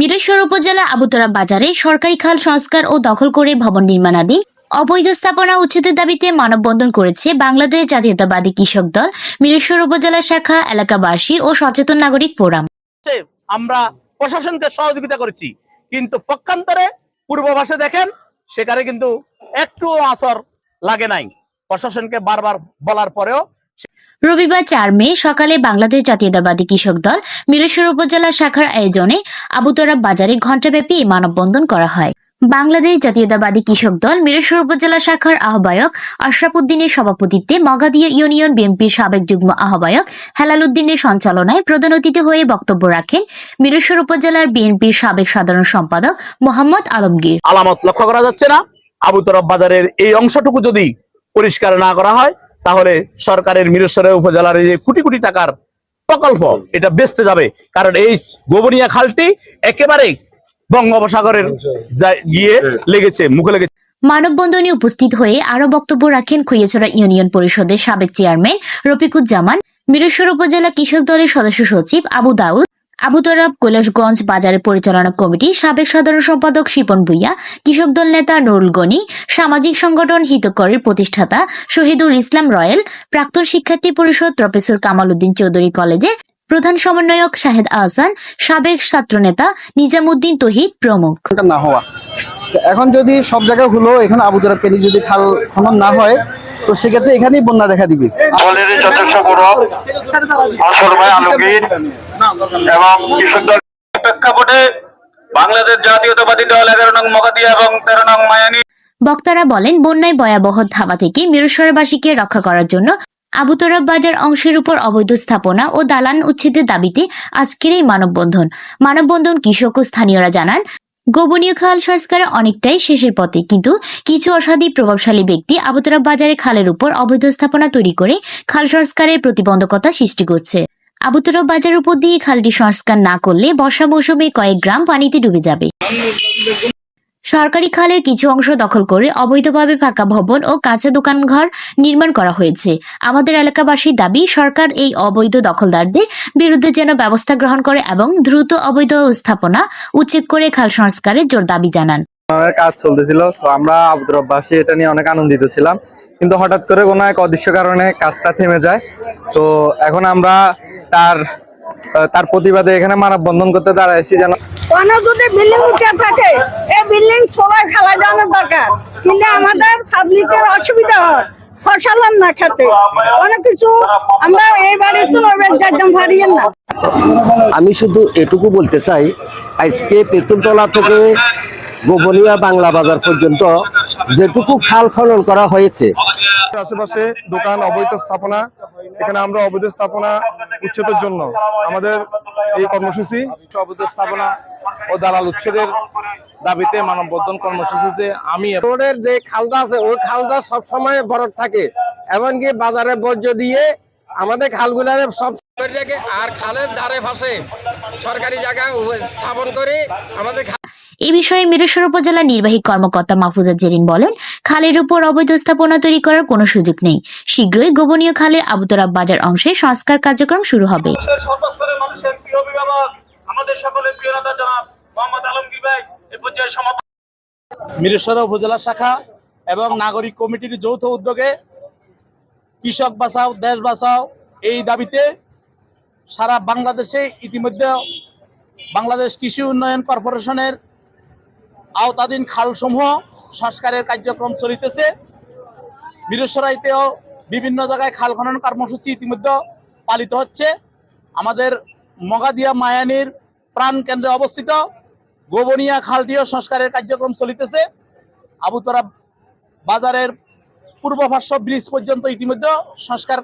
মিরেশ্বর উপজেলা আবুতরা বাজারে সরকারি খাল সংস্কার ও দখল করে ভবন নির্মাণাধীন অবৈধ স্থাপনা উচ্ছেদের দাবিতে মানববন্ধন করেছে বাংলাদেশ জাতীয়তাবাদী কৃষক দল, মিরেশ্বর উপজেলা শাখা, এলাকাবাসী ও সচেতন নাগরিক ফোরাম। আমরা প্রশাসনকে সহযোগিতা করেছি। কিন্তু পক্ষান্তরে পূর্বভাষে দেখেন, সেখানে কিন্তু একটু আসর লাগে নাই। প্রশাসনকে বারবার বলার পরেও রবিবার চার মে সকালে বাংলাদেশ জাতীয়তাবাদী কৃষক দল মিরেশ্বর উপজেলা শাখার আয়োজনে আবুতরা বাজারে ঘণ্টাব্যাপী মানববন্ধন করা হয়। বাংলাদেশ জাতীয়তাবাদী কৃষক দল মিরেশ্বর উপজেলা শাখার আহ্বায়ক আশরাফ উদ্দিনের সভাপতিত্বে মগাদিয়া ইউনিয়ন বিএনপির সাবেক যুগ্ম আহ্বায়ক হেলাল উদ্দিনের সঞ্চালনায় প্রধান অতিথি হয়ে বক্তব্য রাখেন মিরেশ্বর উপজেলার বিএনপির সাবেক সাধারণ সম্পাদক মোহাম্মদ আলমগীর। আলামত লক্ষ্য করা যাচ্ছে না। আবু তরফ বাজারের এই অংশটুকু যদি পরিষ্কার না করা হয় তাহলে সরকারের মিরেশ্বরের উপজেলার যে কোটি কোটি টাকার প্রকল্প, এটা বেচতে যাবে। কারণ এই গোবনিয়া খালটি একেবারে বঙ্গোপসাগরের গিয়ে লেগেছে, মুখে লেগেছে। মানববন্ধনে উপস্থিত হয়ে আরও বক্তব্য রাখেন খৈয়াছড়া ইউনিয়ন পরিষদের সাবেক চেয়ারম্যান রফিকুজ্জামান মিরেশ্বর উপজেলা কৃষক দলের সদস্য সচিব আবু দাউদ আবু তরফ কৈলাসগঞ্জ বাজারের পরিচালনা কমিটি সাবেক সাধারণ সম্পাদক শিপন ভুইয়া, কৃষক দল নেতা নুরুল গনি, সামাজিক সংগঠন হিতকরের প্রতিষ্ঠাতা শহীদুল ইসলাম রয়েল, প্রাক্তন শিক্ষার্থী পরিষদ প্রফেসর কামাল উদ্দিন চৌধুরী কলেজের প্রধান সমন্বয়ক শাহেদ আহসান, সাবেক ছাত্রনেতা নিজামুদ্দিন তহিদ প্রমুখ। না হওয়া। এখন যদি সব জায়গায় হলো, এখানে আবুদরা পেলি যদি খাল খনন না হয় তো সেক্ষেত্রে এখানেই বন্যা দেখা দিবে। দলের যথেষ্ট গৌরব আসর ভাই আলমগীর এবং কৃষক প্রেক্ষাপটে বাংলাদেশ জাতীয়তাবাদী দল এগারো নং মগাদিয়া এবং তেরো নং মায়ানি বক্তারা বলেন বন্যায় ভয়াবহ ধাবা থেকে মিরসরবাসীকে রক্ষা করার জন্য আবুতরব বাজার অংশের উপর অবৈধ স্থাপনা ও দালান উচ্ছেদের দাবিতে আজকের এই মানববন্ধন। মানববন্ধন কৃষক ও স্থানীয়রা জানান গোবনীয় খাল সংস্কার অনেকটাই শেষের পথে, কিন্তু কিছু অসাধী প্রভাবশালী ব্যক্তি আবতরা বাজারে খালের উপর অবৈধ স্থাপনা তৈরি করে খাল সংস্কারের প্রতিবন্ধকতা সৃষ্টি করছে। আবুতরা বাজার উপর দিয়ে খালটি সংস্কার না করলে বর্ষা মৌসুমে কয়েক গ্রাম পানিতে ডুবে যাবে। সরকারি খালের কিছু অংশ দখল করে অবৈধভাবে ফাঁকা ভবন ও কাঁচা দোকানঘর নির্মাণ করা হয়েছে। আমাদের এলাকাবাসীর দাবি, সরকার এই অবৈধ দখলদারদের বিরুদ্ধে যেন ব্যবস্থা গ্রহণ করে এবং দ্রুত অবৈধ স্থাপনা উচ্ছেদ করে খাল সংস্কারের জোর দাবি জানান। কাজ চলতেছিল, তো আমরা আবুদরবাসী এটা নিয়ে অনেক আনন্দিত ছিলাম। কিন্তু হঠাৎ করে কোনো এক অদৃশ্য কারণে কাজটা থেমে যায়। তো এখন আমরা তার তার প্রতিবাদে এখানে মানববন্ধন করতে দাঁড়াইছি যেন যদি বিল্ডিং উঠে থাকে এই বিল্ডিং সবাই খালা জানার দরকার। কিন্তু আমাদের পাবলিকের অসুবিধা হয় ফসলের না খেতে। অনেক কিছু আমরা এই বাড়ির তো একদম হারিয়ে না। আমি শুধু এটুকু বলতে চাই আজকে তেঁতুলতলা থেকে গোবনিয়া বাংলা বাজার পর্যন্ত যেটুকু খাল খনন করা হয়েছে। আশেপাশে দোকান অবৈধ স্থাপনা এখানে আমরা অবৈধ স্থাপনা উচ্ছেদের জন্য। আমাদের এই কর্মসূচি অবৈধ স্থাপনা ও দালাল উচ্ছেদের দাবিতে মানববন্ধন কর্মসূচিতে আমি রোডের যে খালটা আছে ওই খালটা সব সময় বরফ থাকে। এমনকি বাজারে বর্জ্য দিয়ে আমাদের খালগুলারে সব আর খালের ধারে পাশে সরকারি জায়গা স্থাপন করে আমাদের এ বিষয়ে মিরেশ্বর উপজেলা নির্বাহী কর্মকর্তা মাহফুজা জেরিন বলেন খালের উপর অবৈধ স্থাপনা তৈরি করার কোনো সুযোগ নেই। শীঘ্রই গোপনীয় খালের আবুতরাব বাজার অংশে সংস্কার কার্যক্রম শুরু হবে। সর্বস্তরের মানুষের প্রিয় অভিভাবক আমাদের সকলের প্রিয় নেতা জনাব মোহাম্মদ আলমগীর ভাই এ পর্যায়ে সমাপ্ত মিরেশ্বর উপজেলা শাখা এবং নাগরিক কমিটির যৌথ উদ্যোগে কৃষক বাঁচাও দেশ বাঁচাও এই দাবিতে সারা বাংলাদেশে ইতিমধ্যে বাংলাদেশ কৃষি উন্নয়ন কর্পোরেশনের আওতাধীন খালসমূহ সংস্কারের কার্যক্রম চলিতেছে। বীরেশ্বরাইতেও বিভিন্ন জায়গায় খাল খনন কর্মসূচি ইতিমধ্যে পালিত হচ্ছে। আমাদের মগাদিয়া মায়ানির প্রাণ কেন্দ্রে অবস্থিত গোবনিয়া খালটিও সংস্কারের কার্যক্রম চলিতেছে। আবুতরা বাজারের পূর্ব পার্শ্ব ব্রিজ পর্যন্ত ইতিমধ্যে সংস্কার